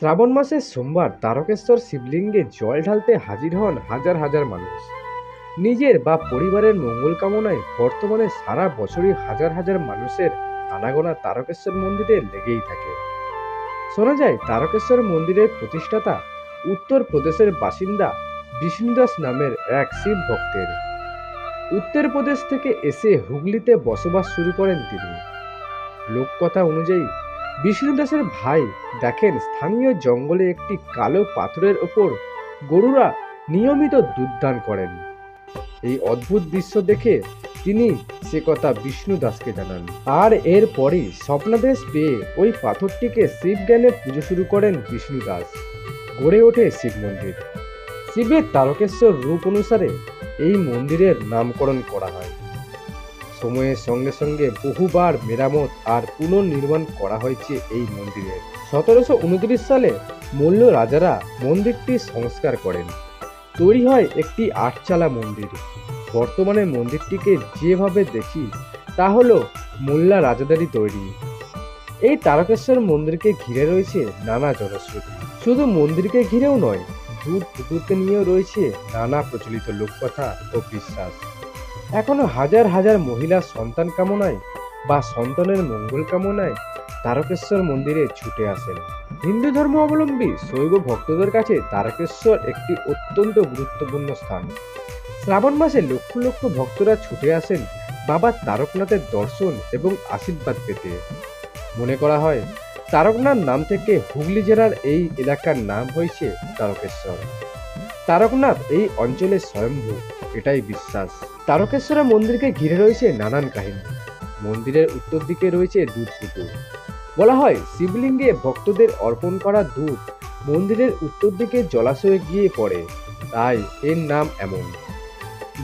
শ্রাবণ মাসের সোমবার তারকেশ্বর শিবলিঙ্গে জল ঢালতে হাজির হন হাজার হাজার মানুষ। নিজের বা পরিবারের মঙ্গল কামনায় বর্তমানে সারা বছরই হাজার হাজার মানুষের আনাগোনা তারকেশ্বর মন্দিরে লেগেই থাকে। শোনা যায়, তারকেশ্বর মন্দিরের প্রতিষ্ঠাতা উত্তরপ্রদেশের বাসিন্দা বিষ্ণুদাস নামের এক শিব ভক্তের। উত্তরপ্রদেশ থেকে এসে হুগলিতে বসবাস শুরু করেন তিনি। লোককথা অনুযায়ী বিষ্ণুদাসের ভাই দেখেন স্থানীয় জঙ্গলে একটি কালো পাথরের ওপর গরুরা নিয়মিত দুধদান করেন। এই অদ্ভুত দৃশ্য দেখে তিনি সে কথা বিষ্ণু দাসকে জানান। আর এরপরই স্বপ্নাদেশ পেয়ে ওই পাথরটিকে শিব জ্ঞানে পুজো শুরু করেন বিষ্ণু দাস গড়ে ওঠে শিব মন্দির। শিবের তারকেশ্বর রূপ অনুসারে এই মন্দিরের নামকরণ করা হয়। সময়ের সঙ্গে সঙ্গে বহুবার মেরামত আর পুনর্নির্মাণ করা হয়েছে এই মন্দিরের। সতেরোশো উনত্রিশ সালে মল্ল রাজারা মন্দিরটি সংস্কার করেন। তৈরি হয় একটি আটচালা মন্দির। বর্তমানে মন্দিরটিকে যেভাবে দেখি, তা হলো মোল্লা রাজাদেরই তৈরি। এই তারকেশ্বর মন্দিরকে ঘিরে রয়েছে নানা জনশ্রুতি। শুধু মন্দিরকে ঘিরেও নয় দূর পুকুরকে নিয়েও রয়েছে নানা প্রচলিত লোককথা ও বিশ্বাস। এখনও হাজার হাজার মহিলা সন্তান কামনায় বা সন্তানের মঙ্গল কামনায় তারকেশ্বর মন্দিরে ছুটে আসেন। হিন্দু ধর্ম অবলম্বী শৈব ভক্তদের কাছে তারকেশ্বর একটি অত্যন্ত গুরুত্বপূর্ণ স্থান। শ্রাবণ মাসে লক্ষ লক্ষ ভক্তরা ছুটে আসেন বাবা তারকনাথের দর্শন এবং আশীর্বাদ পেতে। মনে করা হয়, তারকনাথ নাম থেকে হুগলি জেলার এই এলাকার নাম হয়েছে তারকেশ্বর। তারকনাথ এই অঞ্চলে স্বয়ম্ভূ। এটাই বিশ্বাস। তারকেশ্বর মন্দিরকে ঘিরে রয়েছে নানান কাহিনী। মন্দিরের উত্তর দিকে রয়েছে দুধ পুকুর। বলা হয়, শিবলিঙ্গে ভক্তদের অর্পণ করা দুধ মন্দিরের উত্তর দিকে জলাশয়ে গিয়ে পড়ে। তাই এর নাম এমন।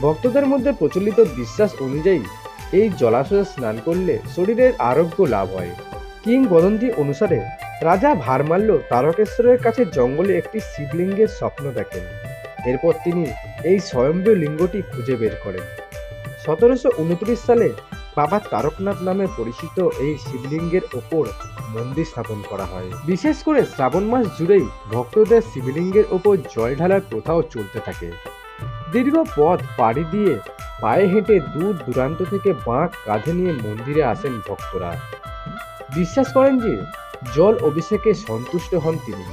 ভক্তদের মধ্যে প্রচলিত বিশ্বাস অনুযায়ী এই জলাশয়ে স্নান করলে শরীরের আরোগ্য লাভ হয়। কিংবদন্তি অনুসারে রাজা ভারমাল্য তারকেশ্বরের কাছে জঙ্গলে একটি শিবলিঙ্গের স্বপ্ন দেখেন। এরপর তিনি এই স্বয়ম্ভূ লিঙ্গটি খুঁজে বের করেন সতেরোশো উনত্রিশ সালে বাবা তারকনাথ নামে পরিচিত এই শিবলিঙ্গের ওপর মন্দির স্থাপন করা হয়। বিশেষ করে শ্রাবণ মাস জুড়েই ভক্তদের শিবলিঙ্গের ওপর জল ঢালার প্রথাও চলতে থাকে। দীর্ঘ পথ পাড়ি দিয়ে পায়ে হেঁটে দূর দূরান্ত থেকে বাঁক কাঁধে নিয়ে মন্দিরে আসেন ভক্তরা। বিশ্বাস করেন যে জল অভিষেকে সন্তুষ্ট হন তিনি।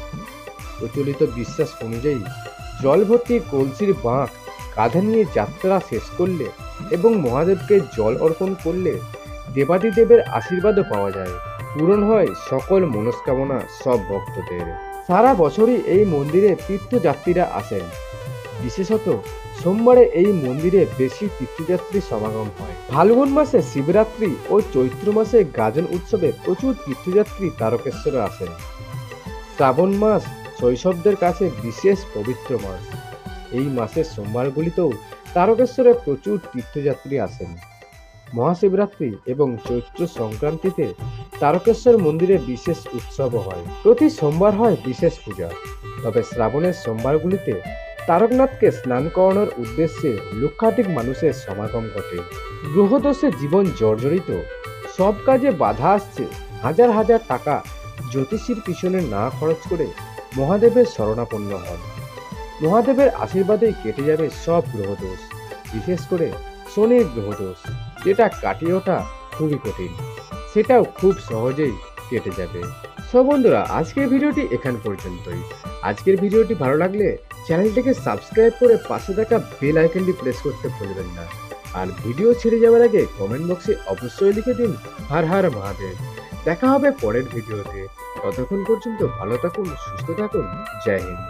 প্রচলিত বিশ্বাস অনুযায়ী জল ভর্তি কলসির বাঁক কাঁধে নিয়ে যাত্রা শেষ করলে এবং মহাদেবকে জল অর্পণ করলে দেবাদিদেবের আশীর্বাদও পাওয়া যায়। পূরণ হয় সকল মনস্কামনা সব ভক্তদের। সারা বছরই এই মন্দিরে তীর্থযাত্রীরা আসেন। বিশেষত সোমবারে এই মন্দিরে বেশি তীর্থযাত্রী সমাগম হয়। ফাল্গুন মাসে শিবরাত্রি ও চৈত্র মাসে গাজন উৎসবে প্রচুর তীর্থযাত্রী তারকেশ্বরে আসেন। শ্রাবণ মাস শৈশবদের কাছে বিশেষ পবিত্র মাস এই মাসের সোমবারগুলিতেও তারকেশ্বরে প্রচুর তীর্থযাত্রী আসেন। মহাশিবরাত্রি এবং চৈত্র সংক্রান্তিতে তারকেশ্বর মন্দিরে বিশেষ উৎসব হয়। প্রতি সোমবার হয় বিশেষ পূজা। তবে শ্রাবণের সোমবারগুলিতে তারকনাথকে স্নান করানোর উদ্দেশ্যে লক্ষাধিক মানুষের সমাগম ঘটে। গ্রহদোষে জীবন জর্জরিত। সব কাজে বাধা আসছে। হাজার হাজার টাকা জ্যোতিষীর পিছনে না খরচ করে মহাদেবের শরণাপন্ন হন। মহাদেবের আশীর্বাদেই কেটে যাবে সব গ্রহদোষ, বিশেষ করে শনির গ্রহদোষ। যেটা কাটিয়ে ওঠা খুবই কঠিন, সেটাও খুব সহজেই কেটে যাবে। সো বন্ধুরা, আজকের ভিডিওটি এখান পর্যন্তই। আজকের ভিডিওটি ভালো লাগলে চ্যানেলটিকে সাবস্ক্রাইব করে পাশে থাকা বেল আইকনটি প্রেস করতে ভুলবেন না। আর ভিডিও ছেড়ে যাওয়ার আগে কমেন্ট বক্সে অবশ্যই লিখে দিন, হার হার মহাদেব। দেখা হবে পরের ভিডিওতে। ততক্ষণ পর্যন্ত ভালো থাকুন সুস্থ থাকুন। জয় হিন্দ।